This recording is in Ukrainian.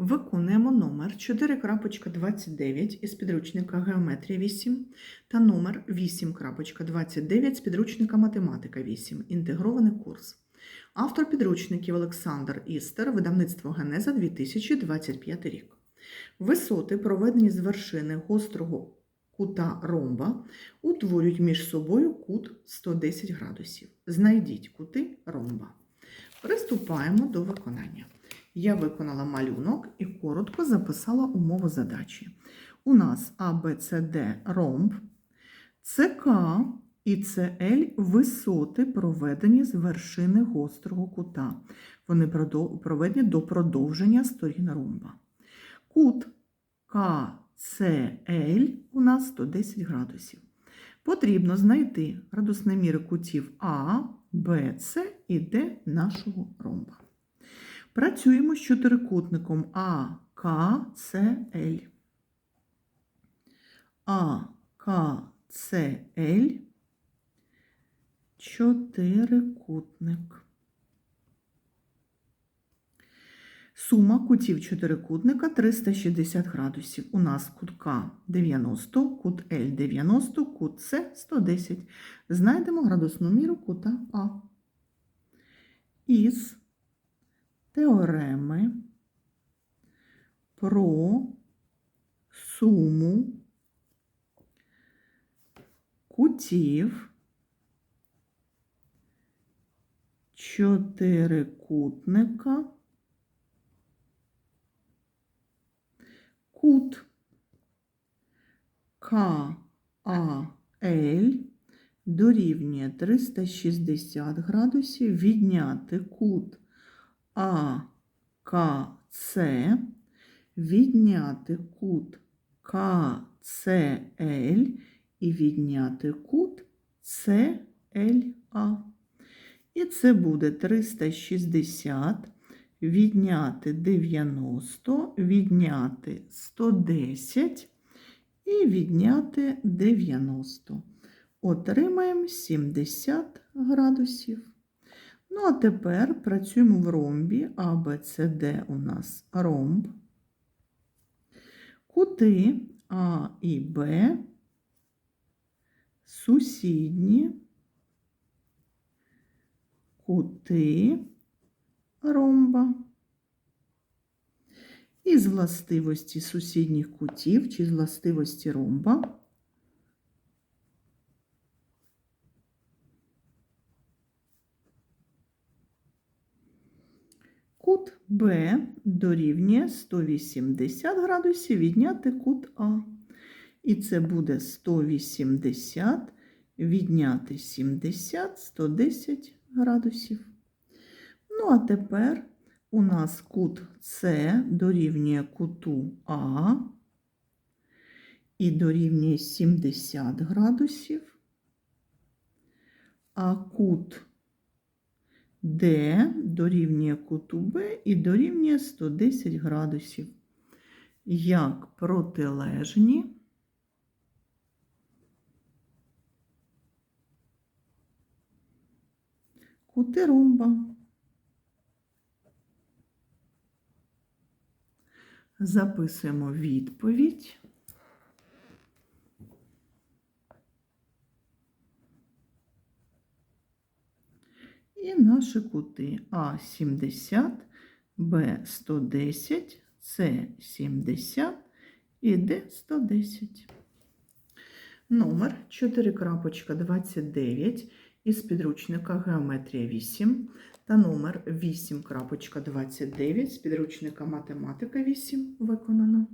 Виконуємо номер 4.29 із підручника Геометрія 8 та номер 8.29 з підручника Математика 8. Інтегрований курс. Автор підручників Олександр Істер, видавництво Генеза 2025 рік. Висоти, проведені з вершини гострого кута ромба, утворюють між собою кут 110 градусів. Знайдіть кути ромба. Приступаємо до виконання. Я виконала малюнок і коротко записала умову задачі. У нас А, Б, С, Д ромб, ЦК і ЦЛ висоти проведені з вершини гострого кута. Вони проведені до продовження сторін ромба. Кут КЦЛ у нас 110 градусів. Потрібно знайти градусні міри кутів А, Б, С і Д нашого ромба. Працюємо з чотирикутником АКЦЛ. АКЦЛ чотирикутник. Сума кутів чотирикутника 360 градусів. У нас кут К 90, кут Л 90, кут С 110. Знайдемо градусну міру кута А. Із теореми про суму кутів чотирикутника. Кут КАЛ дорівнює 360 градусів, відняти кут АКЦ, відняти кут КЦЛ і відняти кут ЦЛА. І це буде 360 відняти 90, відняти 110 і відняти 90. Отримаємо 70 градусів. Ну, а тепер працюємо в ромбі А, Б, С, Д у нас ромб. Кути А і Б сусідні кути ромба. Із властивості сусідніх кутів чи з властивості ромба кут Б дорівнює 180 градусів відняти кут А. І це буде 180 відняти 70, 110 градусів. Ну, а тепер у нас кут С дорівнює куту А і дорівнює 70 градусів, а кут Д дорівнює куту Б і дорівнює 110 градусів. Як протилежні кути ромба. Записуємо відповідь. І наші кути А70, Б110, С70 і Д110. Номер 4.29 із підручника Геометрія 8 та номер 8.29 з підручника Математика 8 виконано.